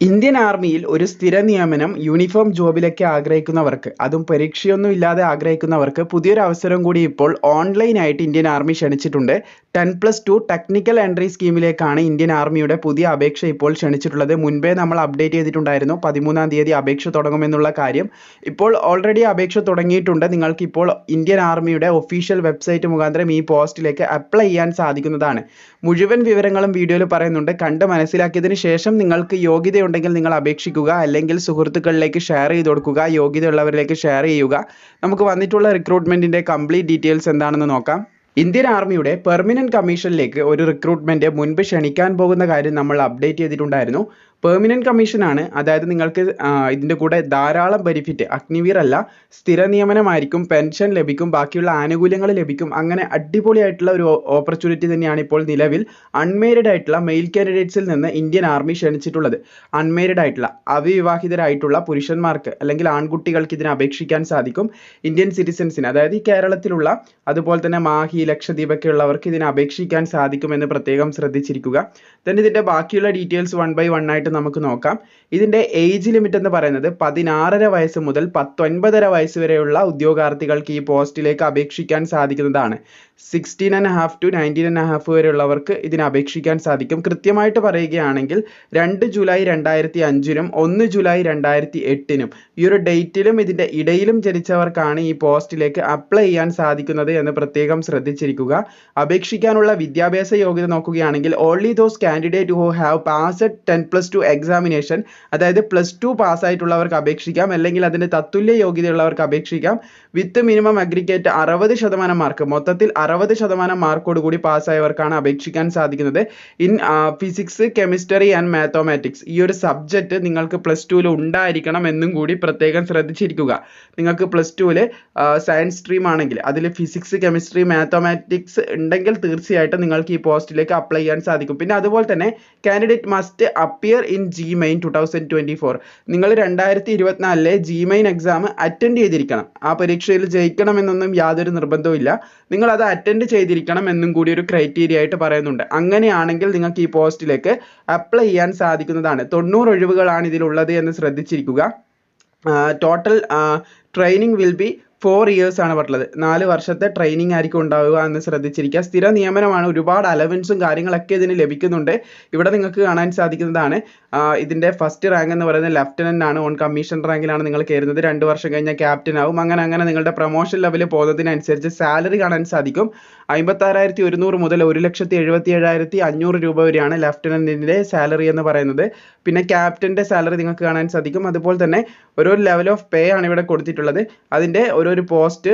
Indian ആർമിയിൽ ഒരു സ്ഥിര നിയമനം യൂണിഫോം ജോബിലേക്ക് ആഗ്രഹിക്കുന്നവർക്ക് അതും പരീക്ഷയൊന്നും ഇല്ലാതെ ആഗ്രഹിക്കുന്നവർക്ക് പുതിയൊരു അവസരം കൂടി ഇപ്പോൾ ഓൺലൈനായിട്ട് ഇന്ത്യൻ ആർമി ക്ഷണിച്ചിട്ടുണ്ട്. Ten plus two technical entry സ്കീമിലേക്കാണ് Indian ആർമിയുടെ പുതിയ അപേക്ഷ ഇപ്പോൾ ക്ഷണിച്ചിട്ടുള്ളത്. മുൻപേ നമ്മൾ അപ്ഡേറ്റ് ചെയ്തിട്ടുണ്ടായിരുന്നു പതിമൂന്നാം തീയതി അപേക്ഷ തുടങ്ങുമെന്നുള്ള കാര്യം. ഇപ്പോൾ ഓൾറെഡി അപേക്ഷ തുടങ്ങിയിട്ടുണ്ട്. നിങ്ങൾക്ക് ഇപ്പോൾ ഇന്ത്യൻ ആർമിയുടെ ഒഫീഷ്യൽ വെബ്സൈറ്റ് മുഖാന്തരം ഈ പോസ്റ്റിലേക്ക് അപ്ലൈ ചെയ്യാൻ സാധിക്കുന്നതാണ്. മുഴുവൻ വിവരങ്ങളും വീഡിയോയിൽ പറയുന്നുണ്ട്. കണ്ട് മനസ്സിലാക്കിയതിന് ശേഷം നിങ്ങൾക്ക് യോഗ്യതയുണ്ടെങ്കിൽ നിങ്ങൾ അപേക്ഷിക്കുക അല്ലെങ്കിൽ സുഹൃത്തുക്കളിലേക്ക് ഷെയർ ചെയ്ത് കൊടുക്കുക യോഗ്യതയുള്ളവരിലേക്ക് ഷെയർ ചെയ്യുക. നമുക്ക് വന്നിട്ടുള്ള റിക്രൂട്ട്മെന്റിന്റെ കംപ്ലീറ്റ് ഡീറ്റെയിൽസ് എന്താണെന്ന് നോക്കാം. ഇന്ത്യൻ ആർമിയുടെ പെർമനന്റ് കമ്മീഷനിലേക്ക് ഒരു റിക്രൂട്ട്മെന്റ് മുൻപ് ക്ഷണിക്കാൻ പോകുന്ന കാര്യം നമ്മൾ അപ്ഡേറ്റ് ചെയ്തിട്ടുണ്ടായിരുന്നു. പെർമനന്റ് കമ്മീഷനാണ് അതായത് നിങ്ങൾക്ക് ഇതിന്റെ കൂടെ ധാരാളം ബെനിഫിറ്റ് അഗ്നിവീർ അല്ല സ്ഥിര നിയമനമായിരിക്കും പെൻഷൻ ലഭിക്കും ബാക്കിയുള്ള ആനുകൂല്യങ്ങൾ ലഭിക്കും. അങ്ങനെ അടിപൊളിയായിട്ടുള്ള ഒരു ഓപ്പർച്യൂണിറ്റി തന്നെയാണ് ഇപ്പോൾ നിലവിൽ അൺമേരിഡ് ആയിട്ടുള്ള മെയിൽ കാൻഡിഡേറ്റ്സിൽ നിന്ന് ഇന്ത്യൻ ആർമി ക്ഷണിച്ചിട്ടുള്ളത്. അൺമേരിഡ് ആയിട്ടുള്ള അവിവാഹിതരായിട്ടുള്ള പുരുഷന്മാർക്ക് അല്ലെങ്കിൽ ആൺകുട്ടികൾക്ക് ഇതിനെ അപേക്ഷിക്കാൻ സാധിക്കും ഇന്ത്യൻ സിറ്റിസൻസിന് അതായത് ഈ കേരളത്തിലുള്ള അതുപോലെ തന്നെ മാഹി ലക്ഷദ്വീപ് ഒക്കെ ഉള്ളവർക്ക് ഇതിന് അപേക്ഷിക്കാൻ സാധിക്കുമെന്ന് പ്രത്യേകം ശ്രദ്ധിച്ചിരിക്കുക. Then ഇതിന്റെ ബാക്കിയുള്ള ഡീറ്റെയിൽസ് വൺ ബൈ വൺ ആയിട്ട് നമുക്ക് നോക്കാം. ഇതിന്റെ ഏജ് ലിമിറ്റ് എന്ന് പറയുന്നത് പതിനാറര വയസ്സ് മുതൽ പത്തൊൻപതര വയസ്സ് വരെയുള്ള ഉദ്യോഗാർത്ഥികൾക്ക് ഈ പോസ്റ്റിലേക്ക് അപേക്ഷിക്കാൻ സാധിക്കുന്നതാണ്. Sixteen and half to nineteen and half വരെയുള്ളവർക്ക് ഇതിന് അപേക്ഷിക്കാൻ സാധിക്കും. കൃത്യമായിട്ട് പറയുകയാണെങ്കിൽ രണ്ട് ജൂലൈ രണ്ടായിരത്തി അഞ്ചിനും ഒന്ന് ജൂലൈ രണ്ടായിരത്തി എട്ടിനും ഈ ഒരു ഡേറ്റിലും ഇതിന്റെ ഇടയിലും ജനിച്ചവർക്കാണ് ഈ പോസ്റ്റിലേക്ക് അപ്ലൈ ചെയ്യാൻ സാധിക്കുന്നത് എന്ന് പ്രത്യേകം ശ്രദ്ധിച്ചിരിക്കുക. അപേക്ഷിക്കാനുള്ള വിദ്യാഭ്യാസ യോഗ്യത നോക്കുകയാണെങ്കിൽ only those candidate who have passed ten plus two examination അതായത് പ്ലസ് ടു പാസ്സായിട്ടുള്ളവർക്ക് അപേക്ഷിക്കാം. അല്ലെങ്കിൽ അതിന്റെ തത്തുല്യ യോഗ്യതയുള്ളവർക്ക് അപേക്ഷിക്കാം. വിത്ത് മിനിമം അഗ്രിഗേറ്റ് അറുപത് ശതമാനം മാർക്ക് മൊത്തത്തിൽ അറുപത് ശതമാനം മാർക്കോട് കൂടി പാസ്സായവർക്കാണ് അപേക്ഷിക്കാൻ സാധിക്കുന്നത്. In physics chemistry and mathematics ഈ ഒരു സബ്ജക്റ്റ് നിങ്ങൾക്ക് പ്ലസ് ടുവിൽ ഉണ്ടായിരിക്കണം എന്നും കൂടി പ്രത്യേകം ശ്രദ്ധിച്ചിരിക്കുക. നിങ്ങൾക്ക് പ്ലസ് ടുവിൽ സയൻസ് സ്ട്രീം ആണെങ്കിൽ അതിൽ ഫിസിക്സ് കെമിസ്ട്രി മാത്തമാറ്റിക്സ് ഉണ്ടെങ്കിൽ തീർച്ചയായിട്ടും നിങ്ങൾക്ക് ഈ പോസ്റ്റിലേക്ക് അപ്ലൈ ചെയ്യാൻ സാധിക്കും. പിന്നെ അതുപോലെ തന്നെ candidate must appear in JEE main two thousand twenty four നിങ്ങൾ രണ്ടായിരത്തി ഇരുപത്തിനാലിലെ ജി മെയിൻ എക്സാം അറ്റൻഡ് ചെയ്തിരിക്കണം. ആ പരീക്ഷയിൽ ജയിക്കണമെന്നൊന്നും യാതൊരു നിർബന്ധവും ഇല്ല നിങ്ങൾ അത് അറ്റൻഡ് ചെയ്തിരിക്കണം എന്നും കൂടി ഒരു ക്രൈറ്റീരിയ ആയിട്ട് പറയുന്നുണ്ട്. അങ്ങനെയാണെങ്കിൽ നിങ്ങൾക്ക് ഈ പോസ്റ്റിലേക്ക് അപ്ലൈ ചെയ്യാൻ സാധിക്കുന്നതാണ്. തൊണ്ണൂറ് ഒഴിവുകളാണ് ഇതിലുള്ളത് എന്ന് ശ്രദ്ധിച്ചിരിക്കുക. Total training will be four years ആണ് പറഞ്ഞത് നാല് വർഷത്തെ ട്രെയിനിങ് ആയിരിക്കും ഉണ്ടാവുക എന്ന് ശ്രദ്ധിച്ചിരിക്കുക. സ്ഥിര നിയമനമാണ് ഒരുപാട് അലവൻസും കാര്യങ്ങളൊക്കെ ഇതിന് ലഭിക്കുന്നുണ്ട്. ഇവിടെ നിങ്ങൾക്ക് കാണാൻ സാധിക്കുന്നതാണ്. ഇതിന്റെ ഫസ്റ്റ് റാങ്ക് എന്ന് പറയുന്നത് ലെഫ്റ്റനന്റ് ആണ്. ഓൺ കമ്മീഷൻ റാങ്കിലാണ് നിങ്ങൾ കയറുന്നത്. രണ്ട് വർഷം കഴിഞ്ഞാൽ ക്യാപ്റ്റൻ ആവും. അങ്ങനെ അങ്ങനെ നിങ്ങളുടെ പ്രൊമോഷൻ ലെവലിൽ പോകുന്നതിനനുസരിച്ച് സാലറി കാണാൻ സാധിക്കും. അമ്പത്താറായിരത്തി ഒരുന്നൂറ് മുതൽ ഒരു ലക്ഷത്തി എഴുപത്തി ഏഴായിരത്തി അഞ്ഞൂറ് രൂപ വരെയാണ് ലെഫ്റ്റനന്റിന്റെ സാലറി എന്ന് പറയുന്നത്. പിന്നെ ക്യാപ്റ്റന്റെ സാലറി നിങ്ങൾക്ക് കാണാൻ സാധിക്കും. അതുപോലെ തന്നെ ഓരോ ലെവൽ ഓഫ് പേ ആണ് ഇവിടെ കൊടുത്തിട്ടുള്ളത്. അതിന്റെ ഓരോരു പോസ്റ്റ്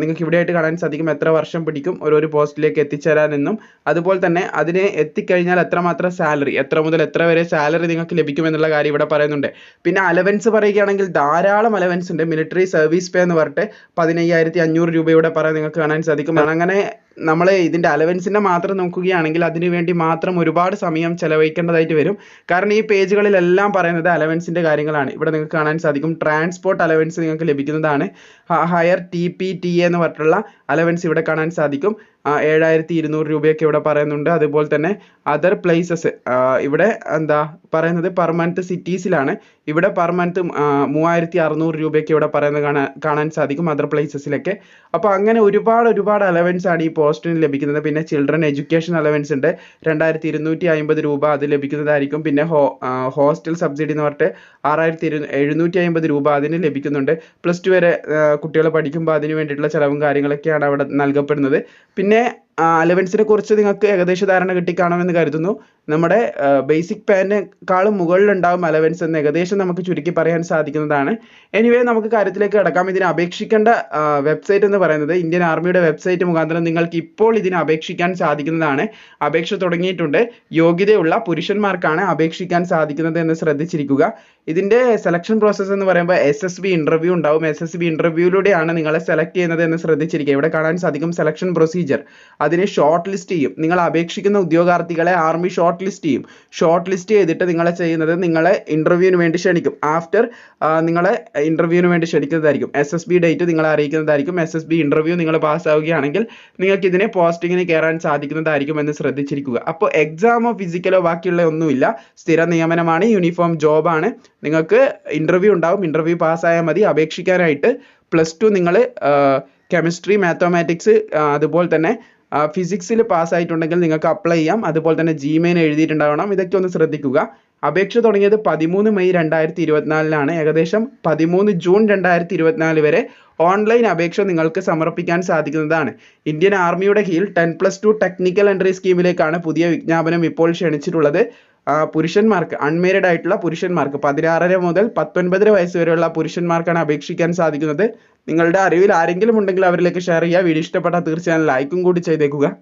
നിങ്ങൾക്ക് ഇവിടെയായിട്ട് കാണാൻ സാധിക്കും എത്ര വർഷം പിടിക്കും ഓരോരു പോസ്റ്റിലേക്ക് എത്തിച്ചേരാനെന്നും. അതുപോലെ തന്നെ അതിന് എത്തിക്കഴിഞ്ഞാൽ എത്രമാത്രം സാലറി എത്ര മുതൽ എത്ര വരെ സാലറി നിങ്ങൾക്ക് ലഭിക്കും എന്നുള്ള കാര്യം ഇവിടെ പറയുന്നുണ്ട്. പിന്നെ അലവൻസ് പറയുകയാണെങ്കിൽ ധാരാളം അലവൻസ് ഉണ്ട്. മിലിറ്ററി സർവീസ് പേ എന്ന് പറഞ്ഞിട്ട് പതിനയ്യായിരത്തി അഞ്ഞൂറ് രൂപ ഇവിടെ പറയാൻ നിങ്ങൾക്ക് കാണാൻ സാധിക്കും. അങ്ങനെ നമ്മൾ ഇതിന്റെ അലവൻസിനെ മാത്രം നോക്കുകയാണെങ്കിൽ അതിനുവേണ്ടി മാത്രം ഒരുപാട് സമയം ചെലവഴിക്കേണ്ടതായിട്ട് വരും. കാരണം ഈ പേജുകളിലെല്ലാം പറയുന്നത് അലവൻസിന്റെ കാര്യങ്ങളാണ്. ഇവിടെ നിങ്ങൾക്ക് കാണാൻ സാധിക്കും. ട്രാൻസ്പോർട്ട് അലവൻസ് നിങ്ങൾക്ക് ലഭിക്കുന്നതാണ്. ഹയർ ടി പി ടി എന്ന് പറഞ്ഞിട്ടുള്ള അലവൻസ് ഇവിടെ കാണാൻ സാധിക്കും. ഏഴായിരത്തി ഇരുന്നൂറ് രൂപയൊക്കെ ഇവിടെ പറയുന്നുണ്ട്. അതുപോലെ തന്നെ അതർ പ്ലേസസ് ഇവിടെ എന്താ പറയുന്നത് പെർ മന്ത് സിറ്റീസിലാണ് ഇവിടെ പെർ മന്ത് മൂവായിരത്തി അറുന്നൂറ് രൂപയൊക്കെ ഇവിടെ പറയുന്നത് കാണാൻ കാണാൻ സാധിക്കും അതർ പ്ലേസസിലൊക്കെ അപ്പോൾ അങ്ങനെ ഒരുപാട് ഒരുപാട് അലവൻസ് ആണ് ഈ പോസ്റ്റിന് ലഭിക്കുന്നത്. പിന്നെ ചിൽഡ്രൻ എഡ്യൂക്കേഷൻ അലവൻസ് ഉണ്ട്. രണ്ടായിരത്തി ഇരുന്നൂറ്റി അമ്പത് രൂപ അത് ലഭിക്കുന്നതായിരിക്കും. പിന്നെ ഹോ ഹോസ്റ്റൽ സബ്സിഡി എന്ന് പറഞ്ഞിട്ട് ആറായിരത്തി ഇരു എഴുന്നൂറ്റി അമ്പത് രൂപ അതിന് ലഭിക്കുന്നുണ്ട്. പ്ലസ് ടു വരെ കുട്ടികൾ പഠിക്കുമ്പോൾ അതിന് വേണ്ടിയിട്ടുള്ള ചിലവും കാര്യങ്ങളൊക്കെയാണ് അവിടെ നൽകപ്പെടുന്നത്. പിന്നെ അലവൻസിനെ കുറിച്ച് നിങ്ങൾക്ക് ഏകദേശ ധാരണ കിട്ടിക്കാണുമെന്ന് കരുതുന്നു. നമ്മുടെ ബേസിക് പാനിനേക്കാളും മുകളിലുണ്ടാകും അലവൻസ് എന്ന് ഏകദേശം നമുക്ക് ചുരുക്കി പറയാൻ സാധിക്കുന്നതാണ്. എനിവേ നമുക്ക് കാര്യത്തിലേക്ക് കിടക്കാം. ഇതിന് അപേക്ഷിക്കേണ്ട വെബ്സൈറ്റ് എന്ന് പറയുന്നത് ഇന്ത്യൻ ആർമിയുടെ വെബ്സൈറ്റ് മുഖാന്തരം നിങ്ങൾക്ക് ഇപ്പോൾ ഇതിന് അപേക്ഷിക്കാൻ സാധിക്കുന്നതാണ്. അപേക്ഷ തുടങ്ങിയിട്ടുണ്ട്. യോഗ്യതയുള്ള പുരുഷന്മാർക്കാണ് അപേക്ഷിക്കാൻ സാധിക്കുന്നത് എന്ന് ശ്രദ്ധിച്ചിരിക്കുക. ഇതിന്റെ സെലക്ഷൻ പ്രോസസ്സ് എന്ന് പറയുമ്പോൾ എസ് എസ് ബി ഇന്റർവ്യൂ ഉണ്ടാവും. എസ് എസ് ബി ഇന്റർവ്യൂയിലൂടെയാണ് നിങ്ങളെ സെലക്ട് ചെയ്യുന്നത് എന്ന് ശ്രദ്ധിച്ചിരിക്കുക. ഇവിടെ കാണാൻ സാധിക്കും സെലക്ഷൻ പ്രൊസീജിയർ അതിനെ ഷോർട്ട് ലിസ്റ്റ് ചെയ്യും. നിങ്ങൾ അപേക്ഷിക്കുന്ന ഉദ്യോഗാർത്ഥികളെ ആർമി ഷോർട്ട് ഷോർട്ട് ലിസ്റ്റ് ചെയ്യും. ഷോർട്ട് ലിസ്റ്റ് ചെയ്തിട്ട് നിങ്ങളെ ചെയ്യുന്നത് നിങ്ങളെ ഇന്റർവ്യൂവിന് വേണ്ടി ക്ഷണിക്കും. ആഫ്റ്റർ നിങ്ങളെ ഇന്റർവ്യൂവിന് വേണ്ടി ക്ഷണിക്കുന്നതായിരിക്കും. എസ് എസ് ബി ഡേറ്റ് നിങ്ങളെ അറിയിക്കുന്നതായിരിക്കും. എസ് എസ് ബി ഇന്റർവ്യൂ നിങ്ങൾ പാസ്സാവുകയാണെങ്കിൽ നിങ്ങൾക്ക് ഇതിനെ പോസ്റ്റിങ്ങിന് കയറാൻ സാധിക്കുന്നതായിരിക്കും എന്ന് ശ്രദ്ധിച്ചിരിക്കുക. അപ്പോൾ എക്സാമോ ഫിസിക്കലോ ബാക്കിയുള്ള ഒന്നുമില്ല. സ്ഥിര നിയമനമാണ് യൂണിഫോം ജോബാണ് നിങ്ങൾക്ക് ഇന്റർവ്യൂ ഉണ്ടാവും. ഇന്റർവ്യൂ പാസ്സായാൽ മതി. അപേക്ഷിക്കാനായിട്ട് പ്ലസ് ടു നിങ്ങൾ കെമിസ്ട്രി മാത്തമാറ്റിക്സ് അതുപോലെ തന്നെ ഫിസിക്സിൽ പാസ്സായിട്ടുണ്ടെങ്കിൽ നിങ്ങൾക്ക് അപ്ലൈ ചെയ്യാം. അതുപോലെ തന്നെ ജിമെയിൽ എഴുതിയിട്ടുണ്ടാവണം. ഇതൊക്കെ ഒന്ന് ശ്രദ്ധിക്കുക. അപേക്ഷ തുടങ്ങിയത് പതിമൂന്ന് മെയ് രണ്ടായിരത്തി ഇരുപത്തിനാലിനാണ് ഏകദേശം പതിമൂന്ന് ജൂൺ രണ്ടായിരത്തി ഇരുപത്തിനാല് വരെ ഓൺലൈൻ അപേക്ഷ നിങ്ങൾക്ക് സമർപ്പിക്കാൻ സാധിക്കുന്നതാണ്. ഇന്ത്യൻ ആർമിയുടെ കീഴിൽ ten plus two technical entry സ്കീമിലേക്കാണ് പുതിയ വിജ്ഞാപനം ഇപ്പോൾ ക്ഷണിച്ചിട്ടുള്ളത്. പുരുഷന്മാർക്ക് അൺമേരിഡ് ആയിട്ടുള്ള പുരുഷന്മാർക്ക് പതിനാറര മുതൽ പത്തൊൻപതര വയസ്സ് വരെയുള്ള പുരുഷന്മാർക്കാണ് അപേക്ഷിക്കാൻ സാധിക്കുന്നത്. നിങ്ങളുടെ അറിവിൽ ആരെങ്കിലും ഉണ്ടെങ്കിൽ അവരിലേക്ക് ഷെയർ ചെയ്യുക. വീഡിയോ ഇഷ്ടപ്പെട്ടാൽ തീർച്ചയായും ലൈക്കും കൂടി ചെയ്തേക്കുക.